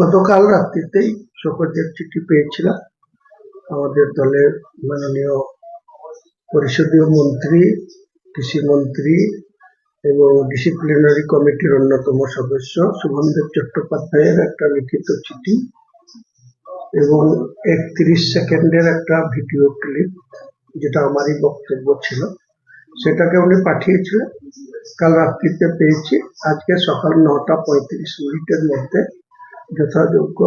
গতকাল রাত্রিতেই শোকজের চিঠি পেয়েছিলাম। আমাদের দলের মাননীয় পরিষদীয় মন্ত্রী, কৃষি মন্ত্রী এবং ডিসিপ্লিনারি কমিটির অন্যতম সদস্য শুভনদেব চট্টোপাধ্যায়ের একটা লিখিত চিঠি এবং একত্রিশ সেকেন্ডের একটা ভিডিও ক্লিপ, যেটা আমারই বক্তব্য ছিল, সেটাকে উনি পাঠিয়েছিলেন। কাল রাত্রিতে পেয়েছি। আজকে সকাল নটা পঁয়ত্রিশ মিনিটের মধ্যে যথাযোগ্য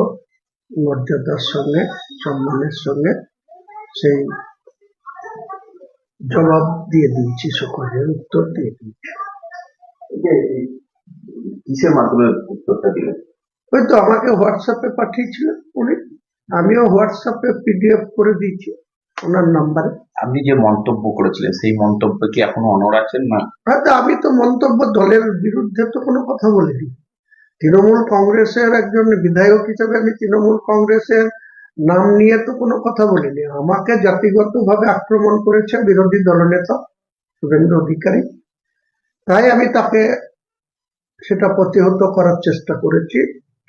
মর্যাদার সঙ্গে সম্মানের সঙ্গে সেই জবাব দিয়ে দিয়েছি সকলের উত্তর দিয়ে দিয়েছি। কিসের মাধ্যমে উত্তরটা দিলেন? ওই তো আমাকে হোয়াটসঅ্যাপে পাঠিয়েছিলেন উনি। আমিও হোয়াটসঅ্যাপে পিডিএফ করে দিয়েছি। ওনার নাম্বার। আপনি যে মন্তব্য করেছিলেন সেই মন্তব্য কি এখনও অনর আছেন? না। হয়তো আমি তো মন্তব্য দলের বিরুদ্ধে তো কোনো কথা বলিনি। তৃণমূল কংগ্রেসের একজন বিধায়ক হিসেবে আমি তৃণমূল কংগ্রেসের নাম নিয়ে তো কোনো কথা বলিনি। আমাকে জাতিগতভাবে আক্রমণ করেছে বিরোধী দলনেতা শুভেন্দু অধিকারী। তাই আমি তাকে সেটা প্রতিহত করার চেষ্টা করেছি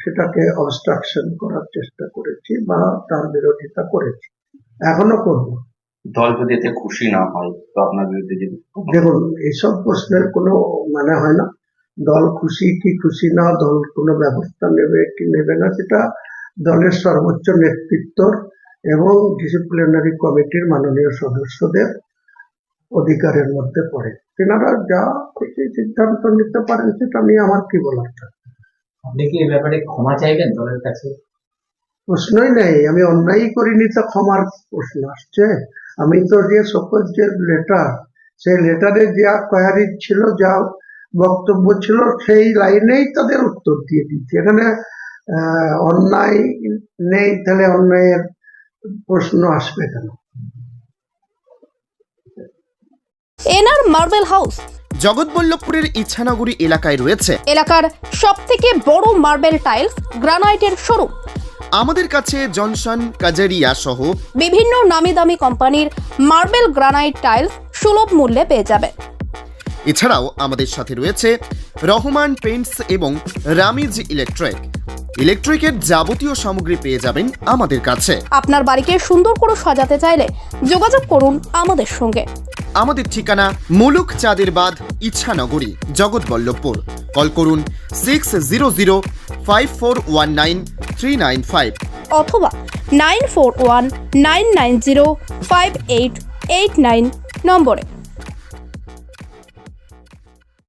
সেটাকে অবস্ট্রাকশন করার চেষ্টা করেছি বা তার বিরোধিতা করেছি। এখনও করব। দল যদি এতে খুশি না হয় তো আপনার বিরুদ্ধে যদি দেখুন এইসব প্রশ্নের কোনো মানে হয় না। দল খুশি কি খুশি না দল কোনো ব্যবস্থা নেবে কি নেবে না সেটা দলের সর্বোচ্চ নেতৃত্বর এবং ডিসিপ্লিনারি কমিটির মাননীয় সদস্যদের অধিকারের মধ্যে পড়ে। তেনারা যা খুশি সিদ্ধান্ত নিতে পারেন সেটা নিয়ে আমার কি বলার থাকে? আপনি কি এ ব্যাপারে ক্ষমা চাইবেন দলের কাছে? প্রশ্নই নেই। আমি অন্যায় করিনি তো ক্ষমার প্রশ্ন আসছে। আমি তো যে সকল যে লেটার সেই লেটারে যা কোয়ারি ছিল যা বক্তব্য ছিল সেই লাইনেই তাদের উত্তর দিয়ে দিচ্ছি এখানে আহ, অন্যায় নেই তাহলে অন্যায়ের প্রশ্ন আসবে কেন? NR marble house. জগৎবল্লভপুরের ইচ্ছানগরী এলাকায় রয়েছে। এলাকার সব থেকে বড় মার্বেল টাইলস গ্রানাইটের শোরুম। আমাদের কাছে জনসন কাজারিয়া সহ বিভিন্ন নামি দামি কোম্পানির মার্বেল গ্রানাইট টাইলস সুলভ মূল্যে পেয়ে যাবে এছাড়াও আমাদের সাথে রয়েছে রহমান পেন্টস এবং রামিজ ইলেকট্রিক। ইলেকট্রিকের যাবতীয় সামগ্রী পেয়ে যাবেন আমাদের কাছে। আপনার বাড়িকে সুন্দর করে সাজাতে চাইলে যোগাযোগ করুন আমাদের সঙ্গে। আমাদের ঠিকানা মুলুক চাঁদের বাঁধ ইচ্ছানগরী জগৎবল্লভপুর। কল করুন six zero zero five four one nine three nine five অথবা nine nine nine five eight eight nine নম্বরে।